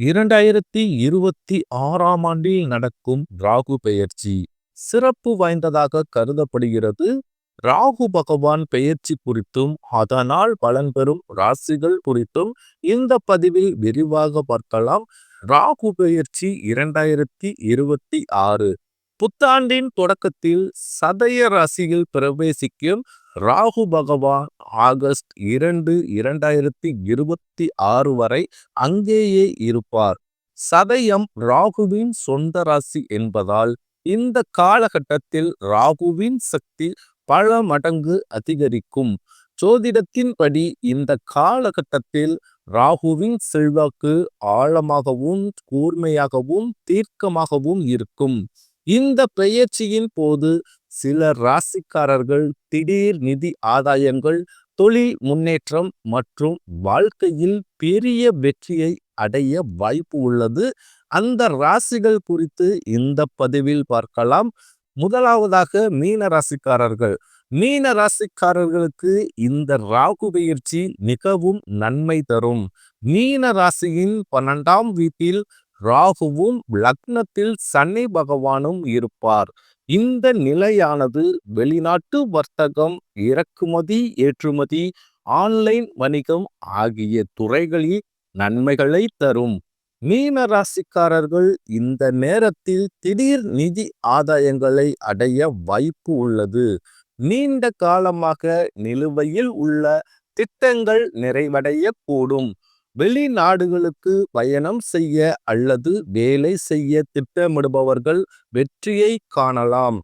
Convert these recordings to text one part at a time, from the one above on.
இரண்டாயிரத்தி இருபத்தி ஆறாம் ஆண்டில் நடக்கும் ராகு பெயர்ச்சி. சிறப்பு வாய்ந்ததாக கருதப்படுகிறது. ராகு பகவான் பெயர்ச்சி குறித்தும் அதனால் பலன் பெறும் ராசிகள் குறித்தும் இந்த பதிவில் விரிவாக பார்க்கலாம். ராகு பெயர்ச்சி இரண்டாயிரத்தி இருபத்தி ஆறு புத்தாண்டின் தொடக்கத்தில் சதய ராசியில் பிரவேசிக்கும் ராகு பகவான் ஆகஸ்ட் இரண்டு இரண்டாயிரத்தி இருபத்தி ஆறு வரை அங்கேயே இருப்பார். சதயம் ராகுவின் சொந்த ராசி என்பதால் இந்த காலகட்டத்தில் ராகுவின் சக்தி பல மடங்கு அதிகரிக்கும். ஜோதிடத்தின்படி இந்த காலகட்டத்தில் ராகுவின் செல்வாக்கு ஆழமாகவும் கூர்மையாகவும் தீர்க்கமாகவும் இருக்கும். இந்த பெயர்ச்சியின் போது சில ராசிக்காரர்கள் திடீர் நிதி ஆதாயங்கள் தொழில் முன்னேற்றம் மற்றும் வாழ்க்கையில் பெரிய வெற்றியை அடைய வாய்ப்பு உள்ளது. அந்த ராசிகள் குறித்து இந்த பதிவில் பார்க்கலாம். முதலாவதாக மீன ராசிக்காரர்கள். மீன ராசிக்காரர்களுக்கு இந்த ராகு பயிற்சி மிகவும் நன்மை தரும். மீன ராசியின் பன்னெண்டாம் வீட்டில் ராகுவும் லக்னத்தில் சனி பகவானும் இருப்பார். இந்த நிலையானது வெளிநாட்டு வர்த்தகம் இறக்குமதி ஏற்றுமதி ஆன்லைன் வணிகம் ஆகிய துறைகளில் நன்மைகளை தரும். மீன ராசிக்காரர்கள் இந்த நேரத்தில் திடீர் நிதி ஆதாயங்களை அடைய வாய்ப்பு உள்ளது. நீண்ட காலமாக நிலுவையில் உள்ள திட்டங்கள் நிறைவடைய கூடும் வெளிநாடுகளுக்கு பயணம் செய்ய அல்லது வேலை செய்ய திட்டமிடுபவர்கள் வெற்றியை காணலாம்.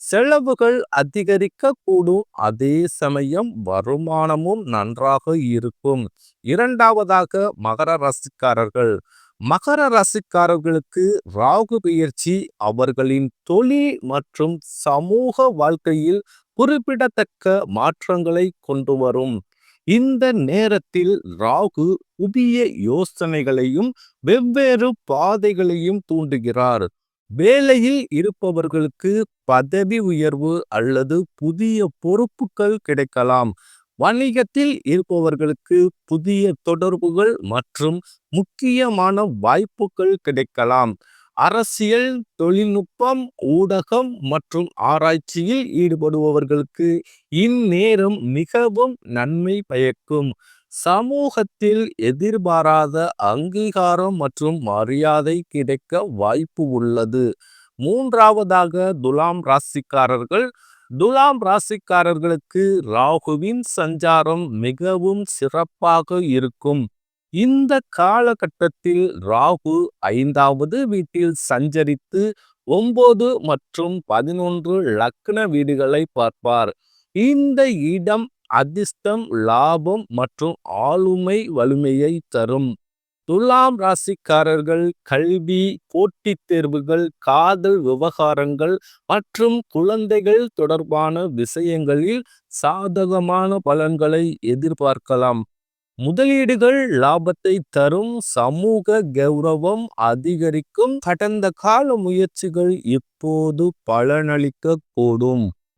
செலவுகள் அதிகரிக்கக்கூடும். அதே சமயம் வருமானமும் நன்றாக இருக்கும். இரண்டாவதாக மகர ராசிக்காரர்கள். மகர ராசிக்காரர்களுக்கு ராகு பயிற்சி அவர்களின் தொழில் மற்றும் சமூக வாழ்க்கையில் குறிப்பிடத்தக்க மாற்றங்களை கொண்டு வரும் இந்த நேரத்தில் ராகு புதிய யோசனைகளையும் வெவ்வேறு பாதைகளையும் தூண்டுகிறார். வேலையில் இருப்பவர்களுக்கு பதவி உயர்வு அல்லது புதிய பொறுப்புகள் கிடைக்கலாம். வணிகத்தில் இருப்பவர்களுக்கு புதிய தொடர்புகள் மற்றும் முக்கியமான வாய்ப்புகள் கிடைக்கலாம். அரசியல் தொழில்நுட்பம் ஊடகம் மற்றும் ஆராய்ச்சியில் ஈடுபடுபவர்களுக்கு இந்நேரம் மிகவும் நன்மை பயக்கும். சமூகத்தில் எதிர்பாராத அங்கீகாரம் மற்றும் மரியாதை கிடைக்க வாய்ப்பு உள்ளது. மூன்றாவதாக துலாம் ராசிக்காரர்கள். துலாம் ராசிக்காரர்களுக்கு ராகுவின் சஞ்சாரம் மிகவும் சிறப்பாக இருக்கும். இந்த காலகட்டத்தில் ராகு ஐந்தாவது வீட்டில் சஞ்சரித்து ஒன்பது மற்றும் பதினொன்று லக்ன வீடுகளை பார்ப்பார். இந்த இடம் அதிர்ஷ்டம் லாபம் மற்றும் ஆளுமை வலிமையை தரும். துலாம் ராசிக்காரர்கள் கல்வி போட்டித் தேர்வுகள் காதல் விவகாரங்கள் மற்றும் குழந்தைகள் தொடர்பான விஷயங்களில் சாதகமான பலன்களை எதிர்பார்க்கலாம். முதலீடுகள் லாபத்தை தரும் சமூக கௌரவம் அதிகரிக்கும். கடந்த கால முயற்சிகள் இப்போது பலனளிக்க கூடும்.